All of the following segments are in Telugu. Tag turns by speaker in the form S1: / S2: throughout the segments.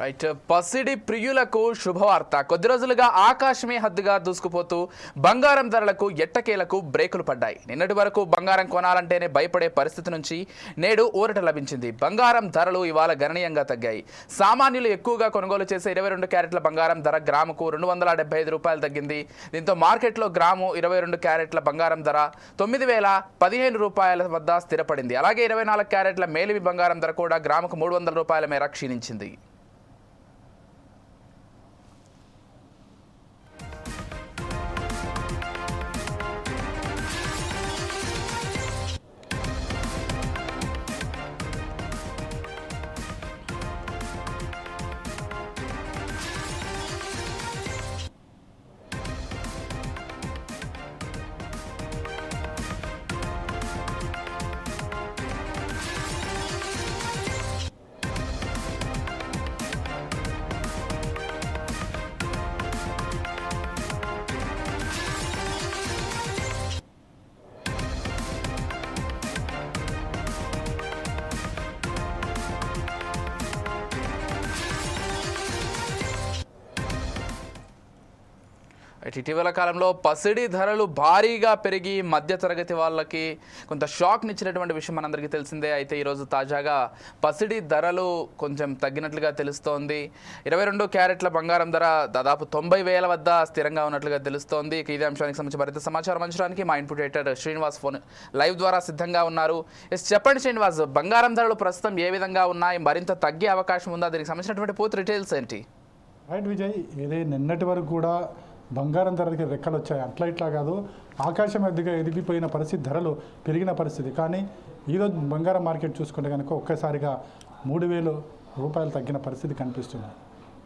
S1: రైట్ పసిడి ప్రియులకు శుభవార్త. కొద్ది రోజులుగా ఆకాశమే హద్దుగా దూసుకుపోతూ బంగారం ధరలకు ఎట్టకేలకు బ్రేకులు పడ్డాయి. నిన్నటి వరకు బంగారం కొనాలంటేనే భయపడే పరిస్థితి నుంచి నేడు ఊరట లభించింది. బంగారం ధరలు ఇవాళ గణనీయంగా తగ్గాయి. సామాన్యులు ఎక్కువగా కొనుగోలు చేసే ఇరవై రెండు క్యారెట్ల బంగారం ధర గ్రాముకు రెండు వందల డెబ్బై ఐదు రూపాయలు తగ్గింది. దీంతో మార్కెట్లో గ్రాము ఇరవై రెండు క్యారెట్ల బంగారం ధర తొమ్మిది వేల పదిహేను రూపాయల వద్ద స్థిరపడింది. అలాగే ఇరవై నాలుగు క్యారెట్ల మేలిమి బంగారం ధర కూడా గ్రాముకు మూడు వందల రూపాయల మేర క్షీణించింది. ఇటీవల కాలంలో పసిడి ధరలు భారీగా పెరిగి మధ్యతరగతి వాళ్ళకి కొంత షాక్నిచ్చినటువంటి విషయం మనందరికీ తెలిసిందే. అయితే ఈరోజు తాజాగా పసిడి ధరలు కొంచెం తగ్గినట్లుగా తెలుస్తోంది. ఇరవై రెండు క్యారెట్ల బంగారం ధర దాదాపు తొంభై వేల వద్ద స్థిరంగా ఉన్నట్లుగా తెలుస్తోంది. ఇక ఇదే అంశానికి సంబంధించి మరింత సమాచారం అందించడానికి మా input editor Srinivas phone live ద్వారా సిద్ధంగా ఉన్నారు. ఎస్ చెప్పండి శ్రీనివాస్ బంగారం ధరలు ప్రస్తుతం ఏ విధంగా ఉన్నాయి? మరింత తగ్గే అవకాశం ఉందా? దీనికి సంబంధించినటువంటి పూర్తి డీటెయిల్స్ ఏంటి?
S2: రైట్ విజయ్ ఇదే నిన్నటి వరకు కూడా బంగారం ధరలకి రెక్కలు వచ్చాయి అట్లా ఇట్లా కాదు. ఆకాశం ఎద్దుగా ఎదిగిపోయిన పరిస్థితి ధరలు పెరిగిన పరిస్థితి. కానీ ఈరోజు బంగారం మార్కెట్ చూసుకుంటే కనుక ఒక్కసారిగా మూడు వేలు రూపాయలు తగ్గిన పరిస్థితి కనిపిస్తుంది.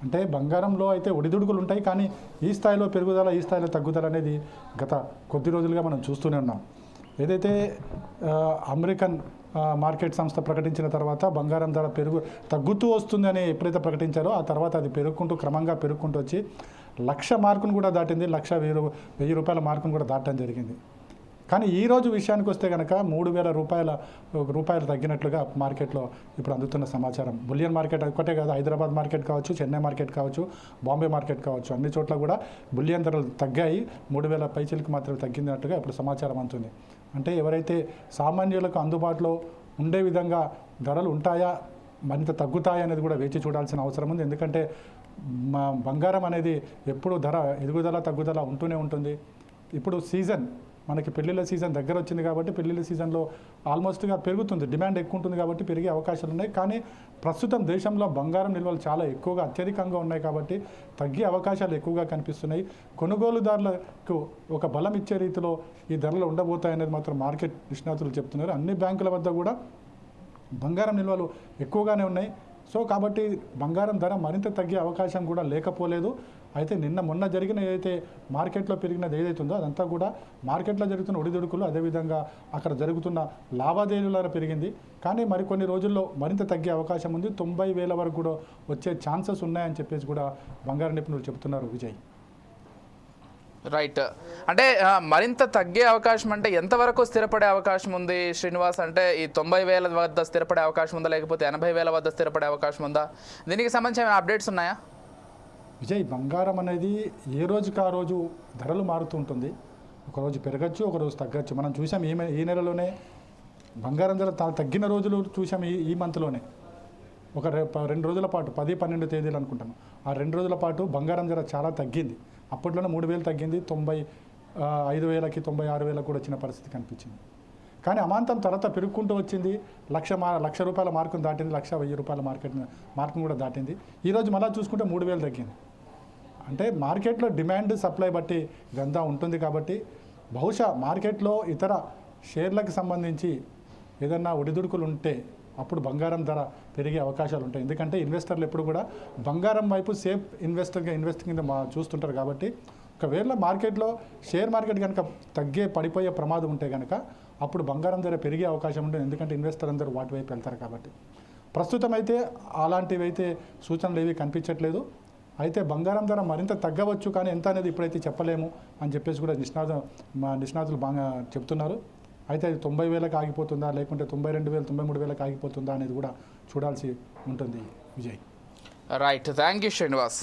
S2: అంటే బంగారంలో అయితే ఒడిదుడుకులు ఉంటాయి కానీ ఈ స్థాయిలో పెరుగుదల ఈ స్థాయిలో తగ్గుదల అనేది గత కొద్ది రోజులుగా మనం చూస్తూనే ఉన్నాం. ఏదైతే అమెరికన్ మార్కెట్ సంస్థ ప్రకటించిన తర్వాత బంగారం ధర పెరుగు తగ్గుతూ వస్తుందని ఎప్పుడైతే ప్రకటించారో ఆ తర్వాత అది పెరుగుకుంటూ క్రమంగా పెరుగుకుంటూ వచ్చి లక్ష మార్కును కూడా దాటింది లక్ష వెయ్యి వెయ్యి రూపాయల మార్కును కూడా దాటడం జరిగింది. కానీ ఈరోజు విషయానికి వస్తే కనుక మూడు వేల రూపాయల రూపాయలు తగ్గినట్లుగా మార్కెట్లో ఇప్పుడు అందుతున్న సమాచారం. బులియన్ మార్కెట్ ఒక్కటే కాదు హైదరాబాద్ మార్కెట్ కావచ్చు చెన్నై మార్కెట్ కావచ్చు బాంబే మార్కెట్ కావచ్చు అన్ని చోట్ల కూడా బులియన్ ధరలు తగ్గాయి. మూడు వేల పైచీలకు మాత్రమే తగ్గినట్టుగా ఇప్పుడు సమాచారం అందుతుంది. అంటే ఎవరైతే సామాన్యులకు అందుబాటులో ఉండే విధంగా ధరలు ఉంటాయా మరింత తగ్గుతాయా అనేది కూడా వేచి చూడాల్సిన అవసరం ఉంది. ఎందుకంటే మా బంగారం అనేది ఎప్పుడు ధర ఎదుగుదల తగ్గుదల ఉంటూనే ఉంటుంది. ఇప్పుడు సీజన్ మనకి పెళ్ళిళ్ళ సీజన్ దగ్గర వచ్చింది కాబట్టి పెళ్ళిళ్ళ సీజన్లో ఆల్మోస్ట్గా పెరుగుతుంది. డిమాండ్ ఎక్కువ ఉంటుంది కాబట్టి పెరిగే అవకాశాలు ఉన్నాయి. కానీ ప్రస్తుతం దేశంలో బంగారం నిల్వలు చాలా ఎక్కువగా అత్యధికంగా ఉన్నాయి కాబట్టి తగ్గే అవకాశాలు ఎక్కువగా కనిపిస్తున్నాయి. కొనుగోలుదారులకు ఒక బలం ఇచ్చే రీతిలో ఈ ధరలు ఉండబోతాయనేది మాత్రం మార్కెట్ నిష్ణాతులు చెప్తున్నారు. అన్ని బ్యాంకుల వద్ద కూడా బంగారం నిల్వలు ఎక్కువగానే ఉన్నాయి. సో కాబట్టి బంగారం ధర మరింత తగ్గే అవకాశం కూడా లేకపోలేదు. అయితే నిన్న మొన్న జరిగిన ఏదైతే మార్కెట్లో పెరిగినది ఏదైతే ఉందో అదంతా కూడా మార్కెట్లో జరుగుతున్న ఒడిదుడుకులు అదేవిధంగా అక్కడ జరుగుతున్న లావాదేవీల పెరిగింది. కానీ మరికొన్ని రోజుల్లో మరింత తగ్గే అవకాశం ఉంది. తొంభై వేల వరకు కూడా వచ్చే ఛాన్సెస్ ఉన్నాయని చెప్పేసి కూడా బంగారు నిపుణులు చెబుతున్నారు విజయ్.
S1: రైట్ అంటే మరింత తగ్గే అవకాశం అంటే ఎంతవరకు స్థిరపడే అవకాశం ఉంది శ్రీనివాస్? అంటే ఈ తొంభై వేల వద్ద స్థిరపడే అవకాశం ఉందా? లేకపోతే ఎనభై వేల వద్ద స్థిరపడే అవకాశం ఉందా? దీనికి సంబంధించి ఏమైనా అప్డేట్స్ ఉన్నాయా?
S2: విజయ్ బంగారం అనేది ఏ రోజుకి ఆ రోజు ధరలు మారుతూ ఉంటుంది. ఒకరోజు పెరగచ్చు ఒకరోజు తగ్గచ్చు. మనం చూసాం ఈ ఈ నెలలోనే బంగారం ధర తగ్గిన రోజులు చూసాం ఈ ఈ మంత్లోనే. ఒక రె- రెండు రోజుల పాటు పది పన్నెండు తేదీలు అనుకుంటాను ఆ రెండు రోజుల పాటు బంగారం ధర చాలా తగ్గింది. అప్పట్లోనే మూడు వేలు తగ్గింది తొంభై ఐదు వేలకి తొంభై ఆరు వేలకు కూడా వచ్చిన పరిస్థితి కనిపించింది. కానీ అమాంతం తర్వాత పెరుగుకుంటూ వచ్చింది లక్ష మా లక్ష రూపాయల మార్కును దాటింది లక్ష వెయ్యి రూపాయల మార్కెట్ మార్కును కూడా దాటింది. ఈరోజు మళ్ళీ చూసుకుంటే మూడు వేలు తగ్గింది. అంటే మార్కెట్లో డిమాండ్ సప్లై బట్టి ఇదంతా ఉంటుంది కాబట్టి బహుశా మార్కెట్లో ఇతర షేర్లకు సంబంధించి ఏదన్నా ఒడిదుడుకులు ఉంటే అప్పుడు బంగారం ధర పెరిగే అవకాశాలు ఉంటాయి. ఎందుకంటే ఇన్వెస్టర్లు ఎప్పుడు కూడా బంగారం వైపు సేఫ్ ఇన్వెస్టర్గా ఇన్వెస్ట్ కింద మా చూస్తుంటారు కాబట్టి ఒకవేళ మార్కెట్లో షేర్ మార్కెట్ కనుక తగ్గే పడిపోయే ప్రమాదం ఉంటే కనుక అప్పుడు బంగారం ధర పెరిగే అవకాశం ఉంటుంది. ఎందుకంటే ఇన్వెస్టర్ అందరూ వాటి వైపు వెళ్తారు కాబట్టి. ప్రస్తుతం అయితే అలాంటివి అయితే సూచనలు ఏవి కనిపించట్లేదు. అయితే బంగారం ధర మరింత తగ్గవచ్చు కానీ ఎంత అనేది ఇప్పుడైతే చెప్పలేము అని చెప్పేసి కూడా నిష్ణాత మా నిష్ణాతులు బాగా చెప్తున్నారు అయితే అది తొంభై వేలకు ఆగిపోతుందా? లేకుంటే తొంభై రెండు వేలు తొంభై మూడు వేలకు ఆగిపోతుందా అనేది కూడా చూడాల్సి ఉంటుంది. Vijay.
S1: Right thank you Srinivas